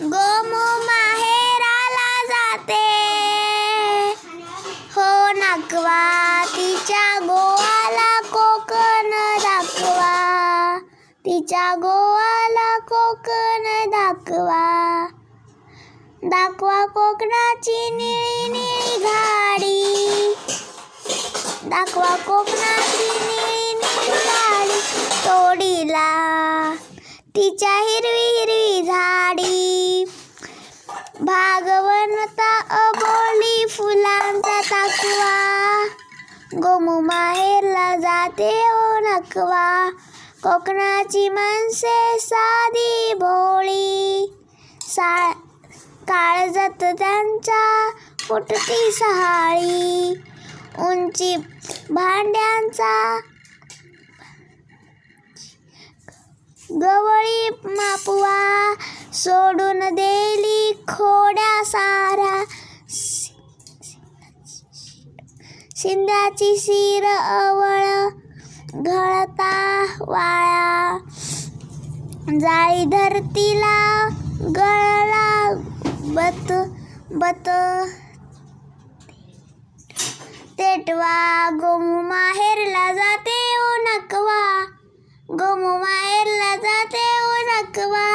गोमू माहेराला जाते. हो नाकवा तिच्या गोवाला कोकण दाखवा. तिच्या गोवाला कोकण दाखवा. दाखवा कोकणाची निळी निळी गाडी. दाखवा कोकणाची निळी निळी गाडी तोडीला. तिच्या हिरवी हिरवी झाडी भागवनता अबोली फुलांचा ताकवा. गोमू माहेरला जाते ओ नकवा. कोकणाची मनसे साधी भोळी. सा काळजात त्यांच्या फुटती सहाळी. उंची भांड्यांचा गवळी मापवा. सोड खोड्या सारा शिंदाची शिर अवळ घळता वाळा. जाळी धरतीला गळला बत बत. तेटवा गोमू माहेरला जाते ओ नकवा. गोमू माहेरला जाते ओ नकवा.